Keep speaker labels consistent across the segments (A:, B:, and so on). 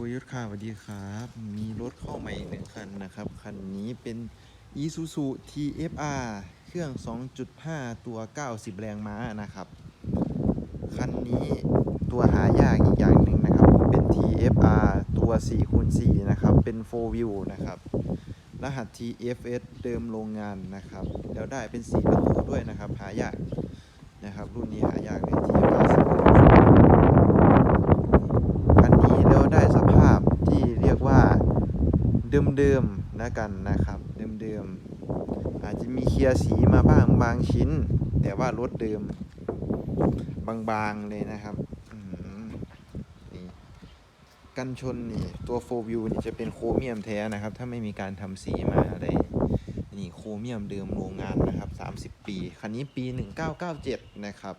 A: บุยุทธค่ะสวัสดีครับ มีรถเข้าใหม่หนึ่งคันนะครับ คันนี้เป็น Isuzu TFR เครื่อง 2.5 ตัว 90 แรงม้านะครับ คันนี้ตัวหายากอีกอย่างหนึ่งนะครับ เป็น TFR ตัว4คูณ4นะครับ เป็น 4 wheel นะครับ รหัส TFS เดิมโรงงานนะครับ แล้วได้เป็น 4 ประตูด้วยนะครับ หายากนะครับ รุ่นนี้หายากเลย TFR 4ประตู คันนี้แล้วได้สภาพที่เรียกว่า เดิมๆนะกันนะครับเดิมๆอาจจะมีเคลียร์สีมาบ้างบางชิ้น แต่ว่ารถเดิม บางๆเลยนะครับนี่กันชนนี่ตัวโฟวิวนี่จะเป็นโครเมียมแท้นะครับ ถ้าไม่มีการทำสีมาอะไรนี่โครเมียมเดิมโรงงานนะครับ 30 ปี คันนี้ปี 1997 นะครับ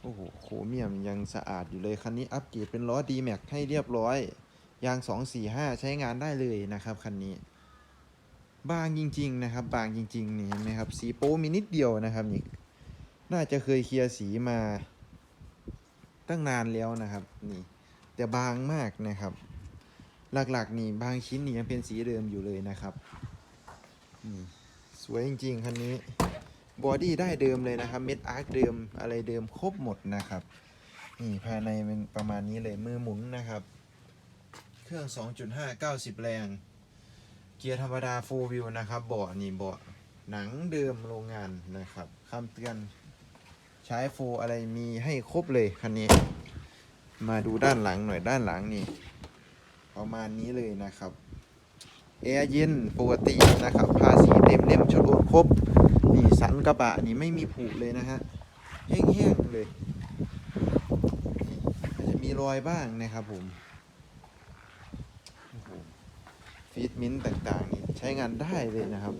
A: โอ้โหโครเมียมยังสะอาดอยู่เลย คันนี้อัปเกรดเป็นล้อ d m a x ให้เรียบร้อย ยาง 245 ใช้งานได้เลยนะครับคันนี้ บางจริง ๆ นะครับ บางจริงๆนี่เห็นไหมครับ สีโป้มีนิดเดียวนะครับนี่น่าจะเคยเคลียร์สีมาตั้งนานแล้วนะครับ นี่ แต่บางมากนะครับ หลักๆ นี่บางชิ้นนี่ยังเป็นสีเดิมอยู่เลยนะครับนี่สวยจริง ๆคันนี้บอดี้ได้เดิมเลยนะครับ เม็ดอาร์คเดิมอะไรเดิมครบหมดนะครับ นี่ภายในเป็นประมาณนี้เลยมือหมุนนะครับ เครื่อง 2.5 90 แรง เกียร์ธรรมดา 4 wheel นะครับ เบาะนี่เบาะหนังเดิมโรงงานนะครับคำเตือนใช้โฟอะไรมีให้ครบเลยคันนี้ มาดูด้านหลังหน่อยด้านหลังนี่ประมาณนี้เลยนะครับแอร์เย็นปกตินะครับภาษีเต็มเล่มชดโอนครบนี่สันกระบะนี่ไม่มีผุเลยนะฮะแห้งๆเลย อาจจะมีรอยบ้างนะครับผมโอ้โห ฟีดมินต่างๆนี่ใช้งานได้เลยนะครับ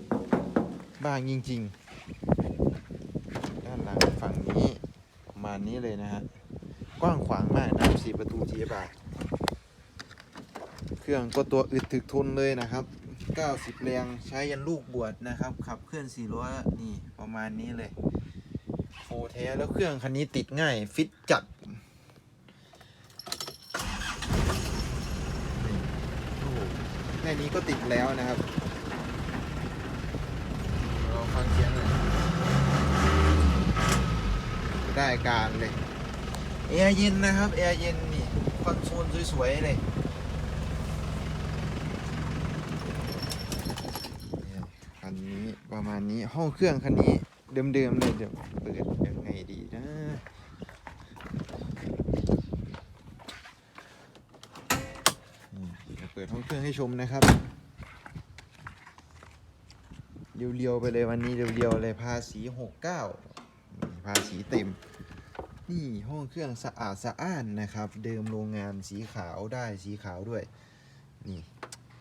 A: บ้างจริง ๆ ด้านหลังฝั่งนี้ประมาณนี้เลยนะฮะกว้างขวางมากนะครับสี่ประตูทีบาเครื่องก็ตัวอึดถึกทนเลยนะครับ 90 แรงใช้ยันลูกบวชนะครับ ขับเคลื่อน4ล้อนี่ประมาณนี้เลยโฟแท้แล้วเครื่องคันนี้ติดง่าย ฟิตจัดนี่โอ้โห แค่นี้ก็ติดแล้วนะครับเราฟังเสียงหน่อยได้การเลยแอร์เย็นนะครับแอร์เย็นนี่คอนโซลสวยๆเลยเนี่ยคันนี้ประมาณนี้ห้องเครื่องคันนี้เดิมๆเลยเดี๋ยวเปิดยังไงดีนะนี่ เปิดห้องเครื่องให้ชมนะครับ เรียวๆไปเลยวันนี้เรียวๆเลยภาษี69นี่ภาษีเต็ม นี่ห้องเครื่องสะอาดสะอ้านนะครับ เดิมโรงงานสีขาวได้สีขาวด้วย นี่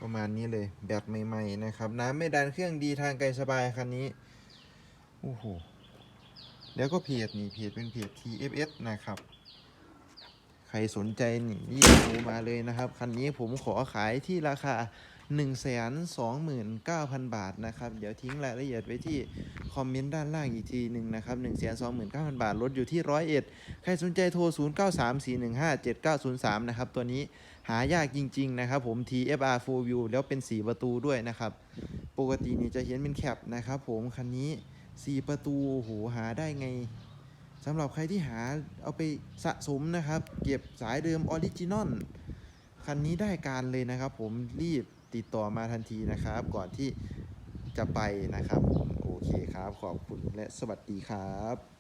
A: ประมาณนี้เลยแบบใหม่ๆนะครับ น้ำไม่ดันเครื่องดีทางไกลสบายคันนี้โอ้โหแล้วก็เพจนี่เพจเป็นเพจ TFS นะครับ รสนใจนี่รีบโทรมาเลยนะครับ คันนี้ผมขอขายที่ราคา 129,000 บาทนะครับ เดี๋ยวทิ้งรายละเอียดไว้ที่คอมเมนต์ด้านล่างอีกทีหนึ่งนะครับ 129,000 บาทรถอยู่ที่ร้อยเอ็ดใครสนใจโทร 0934157903 นะครับ ตัวนี้หายากจริง ๆ นะครับผม TFR 4 View แล้วเป็น 4 ประตูด้วยนะครับ ปกตินี่จะเห็นเป็นแคปนะครับผมคันนี้ 4 ประตูโหหาได้ไง สำหรับใครที่หาเอาไปสะสมนะครับ เก็บสายเดิมออริจินอลคันนี้ได้การเลยนะครับ ผมรีบติดต่อมาทันทีนะครับ ก่อนที่จะไปนะครับผมโอเคครับ ขอบคุณและสวัสดีครับ